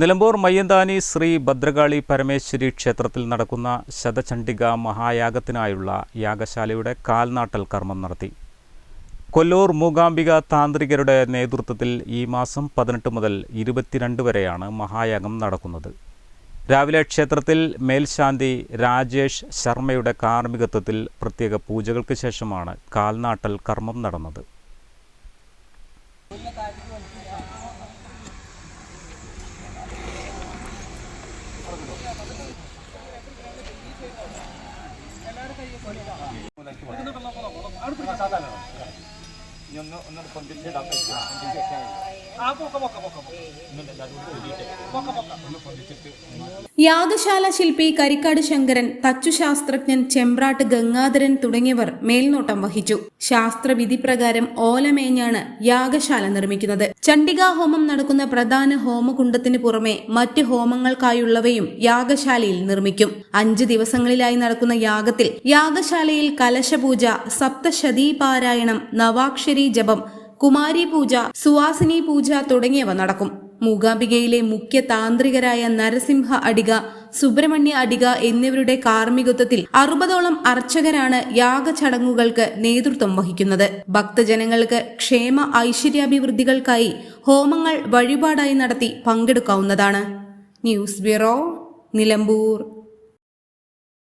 Nilambur Mayyanthani Sree Bhadrakali Parameswari ക്ഷേത്രത്തിൽ നടക്കുന്ന ശതചണ്ഡിക മഹായാഗത്തിനായുള്ള യാഗശാലയുടെ കാൽനാട്ടൽ കർമ്മം നടത്തി. കൊല്ലൂർ മൂകാംബിക താന്ത്രികരുടെ നേതൃത്വത്തിൽ ഈ മാസം പതിനെട്ട് മുതൽ ഇരുപത്തിരണ്ട് വരെയാണ് മഹായാഗം നടക്കുന്നത്. രാവിലെ ക്ഷേത്രത്തിൽ മേൽശാന്തി രാജേഷ് ശർമ്മയുടെ കാർമ്മികത്വത്തിൽ പ്രത്യേക പൂജകൾക്ക് ശേഷമാണ് കാൽനാട്ടൽ കർമ്മം നടന്നത്. 하나 사다면 이놈 이놈 건들 대답해 건들 대답해 യാഗശാല ശില്പി കരിക്കാട് ശങ്കരൻ തച്ചുശാസ്ത്രജ്ഞൻ ചെമ്പ്രാട്ട് ഗംഗാധരൻ തുടങ്ങിയവർ മേൽനോട്ടം വഹിച്ചു. ശാസ്ത്രവിധി പ്രകാരം ഓലമേഞ്ഞാണ് യാഗശാല നിർമ്മിക്കുന്നത്. ചണ്ഡികാ ഹോമം നടക്കുന്ന പ്രധാന ഹോമകുണ്ടത്തിന് പുറമെ മറ്റ് ഹോമങ്ങൾക്കായുള്ളവയും യാഗശാലയിൽ നിർമ്മിക്കും. അഞ്ച് ദിവസങ്ങളിലായി നടക്കുന്ന യാഗത്തിൽ യാഗശാലയിൽ കലശപൂജ സപ്തശതീ പാരായണം നവാക്ഷരി ജപം കുമാരി പൂജ സുവാസിനി പൂജ തുടങ്ങിയവ നടക്കും. മൂകാംബികയിലെ മുഖ്യ താന്ത്രികരായ നരസിംഹ അടിക സുബ്രഹ്മണ്യ അടിക എന്നിവരുടെ കാർമ്മികത്വത്തിൽ അറുപതോളം അർച്ചകരാണ് യാഗ ചടങ്ങുകൾക്ക് നേതൃത്വം വഹിക്കുന്നത്. ഭക്തജനങ്ങൾക്ക് ക്ഷേമ ഐശ്വര്യാഭിവൃദ്ധികൾക്കായി ഹോമങ്ങൾ വഴിപാടായി നടത്തി പങ്കെടുക്കാവുന്നതാണ്. News bureau Nilambur.